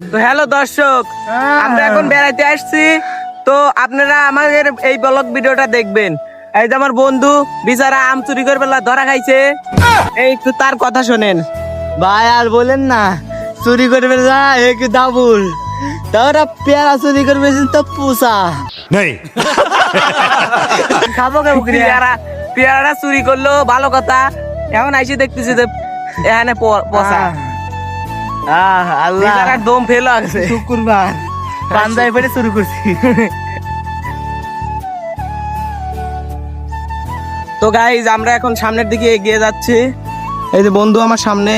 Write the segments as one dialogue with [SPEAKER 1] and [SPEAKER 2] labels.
[SPEAKER 1] তো হ্যালো দর্শক আমরা এখন বেড়াইতে আসছি। তো আপনারা আমাদের এই ব্লগ ভিডিওটা দেখবেন। এই যে আমার বন্ধু বিচারা আম চুরি করে পেলা ধরা খাইছে। এই একটু তার কথা শোনেন।
[SPEAKER 2] ভাই আর বলেন না চুরি করবে না এক ডাবুল তারা পেয়ারা চুরি করবে তো পুষা।
[SPEAKER 3] नहीं
[SPEAKER 2] খাব কে বুকরি
[SPEAKER 1] পেয়ারা পেয়ারা চুরি করল ভালো কথা। এখন আইসি দেখতেছি যে এখানে পচা।
[SPEAKER 2] আহ আল্লাহ।
[SPEAKER 1] দম ফেলো আছে
[SPEAKER 2] শুক্রবার। পাঞ্জাবি পরে শুরু করছি।
[SPEAKER 1] তো গাইজ আমরা এখন সামনের দিকে এগিয়ে যাচ্ছি। এই যে বন্ধু আমার সামনে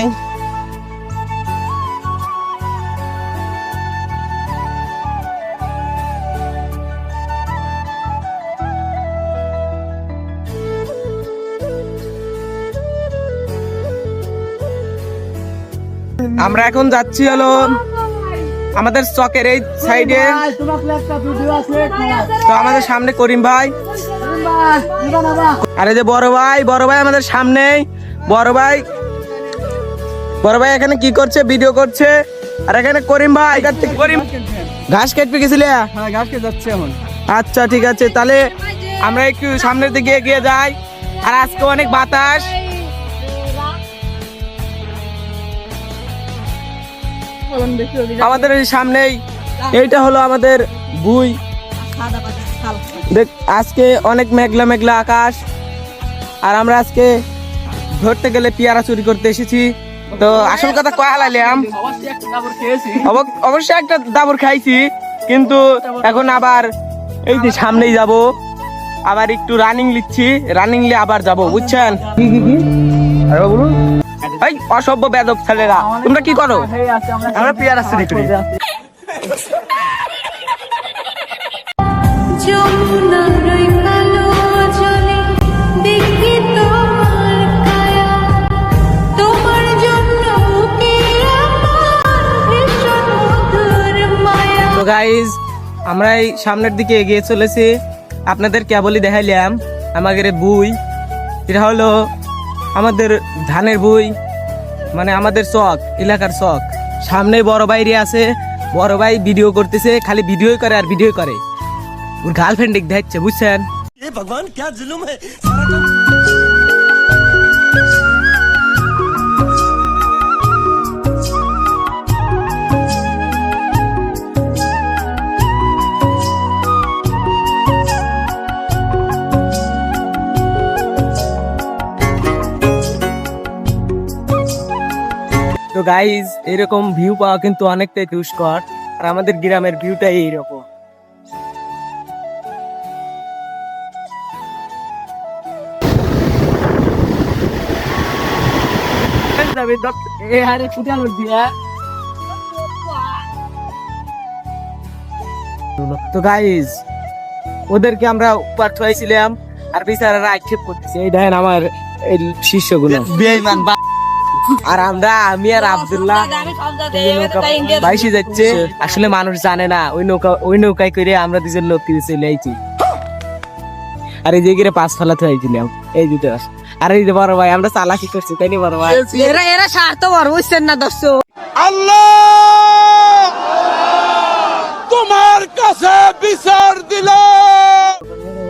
[SPEAKER 1] আমরা এখন যাচ্ছি হলো আমাদের চকের এই সাইডে। তো আমাদের সামনে করিম ভাই। আরে যে বড় ভাই বড় ভাই আমাদের সামনে বড় ভাই বড় ভাই এখানে কি করছে? ভিডিও করছে। আর এখানে করিম ভাই করিম। ঘাস কেটে গেছিলে
[SPEAKER 2] হ্যাঁ গাছকে যাচ্ছে এখন।
[SPEAKER 1] আচ্ছা ঠিক আছে। তাহলে আমরা একটু সামনের দিকে এগিয়ে যাই। আর আজকে অনেক বাতাস। আমাদের এই সামনেই এইটা হলো আমাদের বুই দেখ আজকে অনেক মেঘলা মেঘলা আকাশ। আর আমরা আজকে ধরতে গেলে পেয়ারা চুরি করতে এসেছি। তো আসল কথা কয়া লাইলাম। অবশ্যই একটা দাবর খাইছি। কিন্তু এখন আবার এই যে সামনেই যাব। আবার একটু রানিং লিচ্ছি রানিং লে আবার যাব বুঝছেন? কি কি কি? এই অসভ্য বেদব ছেলেরা তোমরা কি করো?
[SPEAKER 2] আমরা পেয়ারা
[SPEAKER 4] জলে দেখি আমার
[SPEAKER 1] গাইজ এই সামনের দিকে এগিয়ে চলেছি। আপনাদের কেবলই দেখাইলাম আমাদের বই এটা হলো আমাদের ধানের বই মানে আমাদের চক, এলাকার চক। সামনে বড় বাইরে আছে, বড় ভাই ভিডিও করতেছে, খালি ভিডিও করে আর ভিডিও করে। ওর গার্লফ্রেন্ড দেখ দেখছে বুঝছেন?
[SPEAKER 3] ভগবান ক্যা জুলুম হ্যাঁ?
[SPEAKER 1] তো গাইজ এরকম ভিউ পাওয়া কিন্তু অনেকটাই দুষ্কর, আর আমাদের গ্রামের ভিউটাই এইরকম। তো গাইজ ওদেরকে আমরা উপহার খাইছিলাম আর বিচারারা আক্ষেপ করতেছে। এই দেখেন আমার এই শিষ্যগুলো।
[SPEAKER 2] বেঈমান বা-
[SPEAKER 1] আর আমরা আমি আর আব্দুল্লাহ বাইশে যাচ্ছে। আসলে মানুষ জানে না ওই নৌকা ওই নৌকায় করে আমরা দুজন লোক কিনে চলে আইছি। আর এই যে গিয়ে পাঁচ ফালাতে হয়েছিলাম এই দুটো আর এই যে বড় ভাই আমরা চালাকি করছি তাই বড় ভাই?
[SPEAKER 5] এরা এরা স্বার্থ বড় বুঝছেন না দর্শক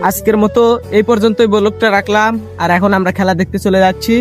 [SPEAKER 1] আজকের মতো এই পর্যন্তই ব্লগটা রাখলাম আর এখন আমরা খেলা দেখতে চলে যাচ্ছি।